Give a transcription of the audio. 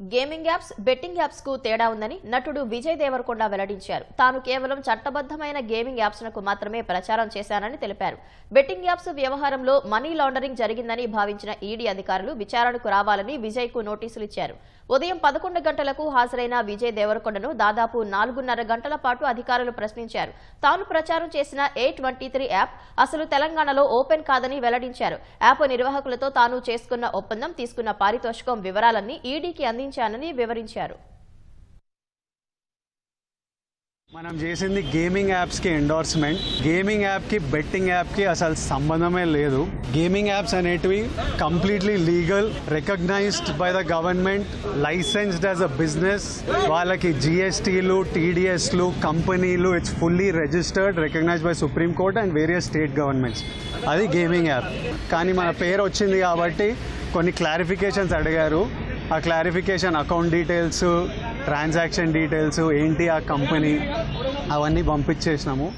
Gaming apps betting యాప్స్కు తేడా ఉందని నటుడు విజయ్ దేవరకొండ వెల్లడించారు. తాను కేవలం చట్టబద్దమైన గేమింగ్ యాప్స్ నకు మాత్రమే ప్రచారం చేశానని తెలిపారు. బెట్టింగ్ యాప్స్ వ్యవహారంలో మనీ లాండరింగ్ జరిగిందని భావించిన ఈడీ అధికారులు విచారణకు రావాలని విజయ్కు నోటీసులు ఇచ్చారు. ఉదయం పదకొండు గంటలకు హాజరైన విజయ్ దేవరకొండను దాదాపు నాలుగున్నర గంటల పాటు అధికారులు ప్రశ్నించారు. తాను ప్రచారం చేసిన ఏ ట్వంటీ త్రీ యాప్ అసలు తెలంగాణలో ఓపెన్ కాదని వెల్లడించారు. యాప్ నిర్వాహకులతో తాను చేసుకున్న ఒప్పందం తీసుకున్న పారితోషికం వివరాలన్నీ ఈడీకి సాధించానని వివరించారు. మనం చేసింది గేమింగ్ యాప్స్కి ఎండోర్స్మెంట్ గేమింగ్ యాప్కి బెట్టింగ్ యాప్కి అసలు సంబంధమే లేదు. గేమింగ్ యాప్స్ అనేటివి completely legal recognised by the government licensed as a business వాళ్ళకి జిఎస్టీలు టీడీఎస్లు కంపెనీలు it's fully registered recognised by supreme court and various state governments అది గేమింగ్ యాప్ కానీ మన పేరు వచ్చింది కాబట్టి కొన్ని క్లారిఫికేషన్స్ అడిగారు. ఆ clarification account details transaction details ఏంటి ఆ కంపెనీ అవన్నీ పంపించేసినాము.